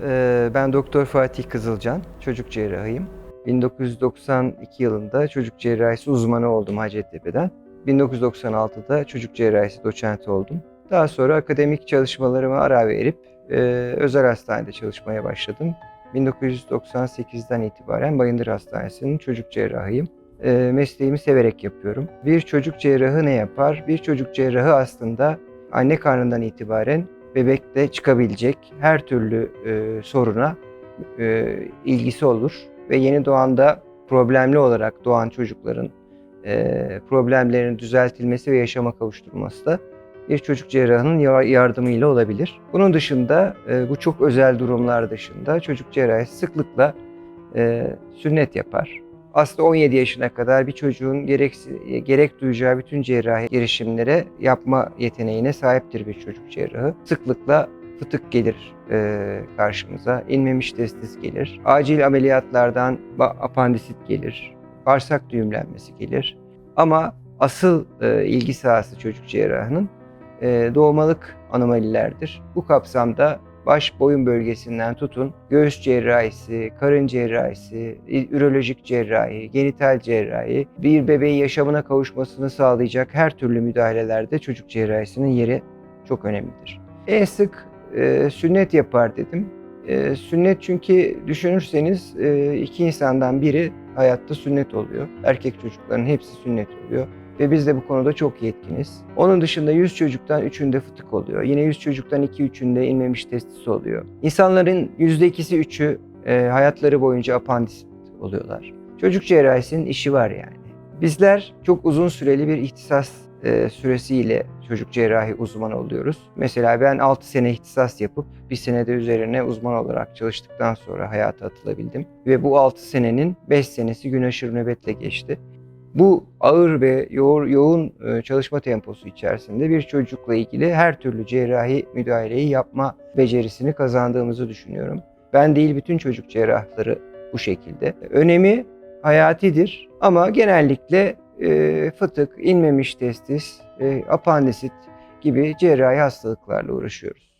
Ee, Ben Doktor Fatih Kızılcan, çocuk cerrahıyım. 1992 yılında çocuk cerrahisi uzmanı oldum Hacettepe'den. 1996'da çocuk cerrahisi doçenti oldum. Daha sonra akademik çalışmalarıma ara verip e, özel hastanede çalışmaya başladım. 1998'den itibaren Bayındır Hastanesi'nin çocuk cerrahıyım. E, mesleğimi severek yapıyorum. Bir çocuk cerrahı ne yapar? Bir çocuk cerrahı aslında anne karnından itibaren bebekte çıkabilecek her türlü e, soruna e, ilgisi olur ve yeni doğanda problemli olarak doğan çocukların e, problemlerinin düzeltilmesi ve yaşama kavuşturulması da bir çocuk cerrahının ya- yardımıyla olabilir. Bunun dışında e, bu çok özel durumlar dışında çocuk cerrahisi sıklıkla e, sünnet yapar. Aslında 17 yaşına kadar bir çocuğun gerek, gerek duyacağı bütün cerrahi girişimlere yapma yeteneğine sahiptir bir çocuk cerrahı. Sıklıkla fıtık gelir e, karşımıza, inmemiş testis gelir, acil ameliyatlardan apandisit gelir, bağırsak düğümlenmesi gelir. Ama asıl e, ilgi sahası çocuk cerrahının e, doğmalık anomalilerdir. Bu kapsamda baş boyun bölgesinden tutun göğüs cerrahisi, karın cerrahisi, ürolojik cerrahi, genital cerrahi, bir bebeğin yaşamına kavuşmasını sağlayacak her türlü müdahalelerde çocuk cerrahisinin yeri çok önemlidir. En sık e, sünnet yapar dedim. E, sünnet çünkü düşünürseniz e, iki insandan biri hayatta sünnet oluyor. Erkek çocukların hepsi sünnet oluyor ve biz de bu konuda çok yetkiniz. Onun dışında 100 çocuktan 3'ünde fıtık oluyor. Yine 100 çocuktan 2-3'ünde inmemiş testis oluyor. İnsanların %2'si 3'ü e, hayatları boyunca apandisit oluyorlar. Çocuk cerrahisinin işi var yani. Bizler çok uzun süreli bir ihtisas e, süresiyle çocuk cerrahi uzmanı oluyoruz. Mesela ben 6 sene ihtisas yapıp bir senede üzerine uzman olarak çalıştıktan sonra hayata atılabildim. Ve bu 6 senenin 5 senesi gün aşırı nöbetle geçti. Bu ağır ve yoğun, yoğun e, çalışma temposu içerisinde bir çocukla ilgili her türlü cerrahi müdahaleyi yapma becerisini kazandığımızı düşünüyorum. Ben değil bütün çocuk cerrahları bu şekilde. Önemi hayatidir ama genellikle e, fıtık, inmemiş testis, e, apandisit gibi cerrahi hastalıklarla uğraşıyoruz.